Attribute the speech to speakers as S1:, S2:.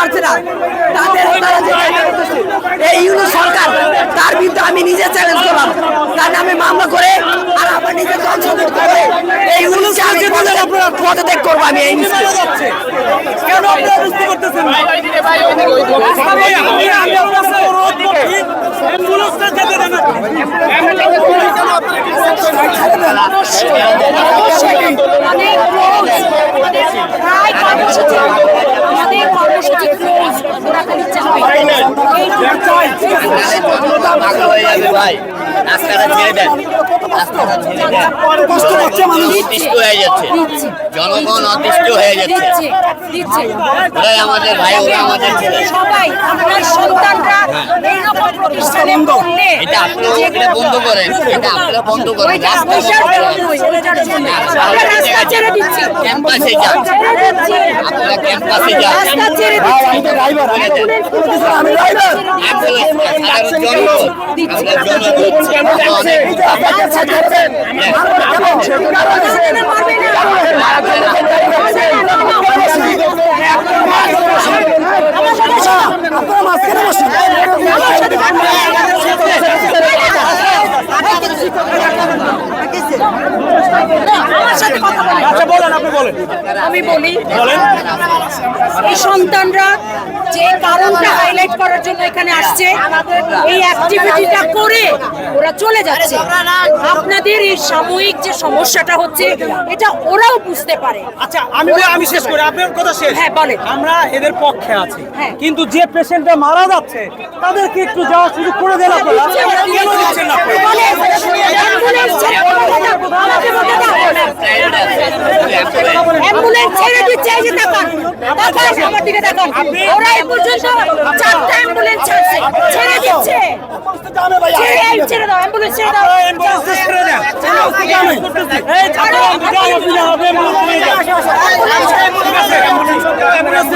S1: পারছে না। তাদের তারা যে এই ইউনু সরকার তার বিরুদ্ধে আমি নিজে চ্যালেঞ্জ করলাম। তার নামে মামলা করে আর আমার নিজে দল সাপোর্ট করে এই ইউনু পদত্যাগ করব আমি এই
S2: কেন আপনারা বুঝতে পারতেছেন না?
S3: Ja, ja, ja.
S4: ভালো হয়ে যাবে ভাই। রাস্তাটা ছেড়ে দেন। রাস্তাটা ছেড়ে দেন
S2: কষ্ট পাচ্ছে মানুষ
S4: অতিষ্ঠ হয়ে যাচ্ছে। জনগণ অতিষ্ঠ হয়ে যাচ্ছে। ওরাই আমাদের ভাই ওরা আমাদের ছেলে।
S3: সবাই। আপনার সন্তানরা এইরকম প্রতিষ্ঠানে পড়লে
S4: এটা আপনারা এটা বন্ধ করেন। এটা আপনারা বন্ধ করেন। রাস্তা
S3: রাস্তা ছেড়ে দিচ্ছি।
S4: ক্যাম্পাসে যান। আপনারা ক্যাম্পাসে যান।
S3: রাস্তা ছেড়ে দিচ্ছি।
S1: আমি ড্রাইভার
S4: সাধারণ জনগণ আমরা জনগণ আমরা অনেক
S3: না।
S1: আপনারা মাঝখানে বসুন
S3: আমার সাথে কথা বলে
S2: আচ্ছা বলেন আপনি বলেন।
S3: আমি বলি
S2: বলেন।
S3: এই সন্তানরা যে কারণটা হাইলাইট করার জন্য এখানে আসছে এই অ্যাক্টিভিটিটা করে ওরা চলে যাচ্ছে। আপনাদের এই সাময়িক যে সমস্যাটা হচ্ছে এটা ওরাও বুঝতে পারে।
S2: আচ্ছা আমি আমি শেষ করি। আপনার কথা শেষ।
S3: হ্যাঁ, বলেন।
S2: আমরা এদের পক্ষে আছি।
S3: হ্যাঁ।
S2: কিন্তু যে পেশেন্টটা মারা যাচ্ছে তাদেরকে একটু যাওয়ার সুযোগ করে দেন আপনারা। কেন দিচ্ছেন না
S3: অ্যাম্বুলেন্স ছেড়ে দিচ্ছে এই যে তাকান। তাকান আমার দিকে তাকান। ওরা এই পর্যন্ত চারটা অ্যাম্বুলেন্স ছাড়ছে। ছেড়ে দিচ্ছে। ছেড়ে ছেড়ে দাও অ্যাম্বুলেন্স ছেড়ে দাও।
S2: অ্যাম্বুলেন্স ছেড়ে দাও এই ছাড়ো অ্যাম্বুলেন্স অ্যাম্বুলেন্স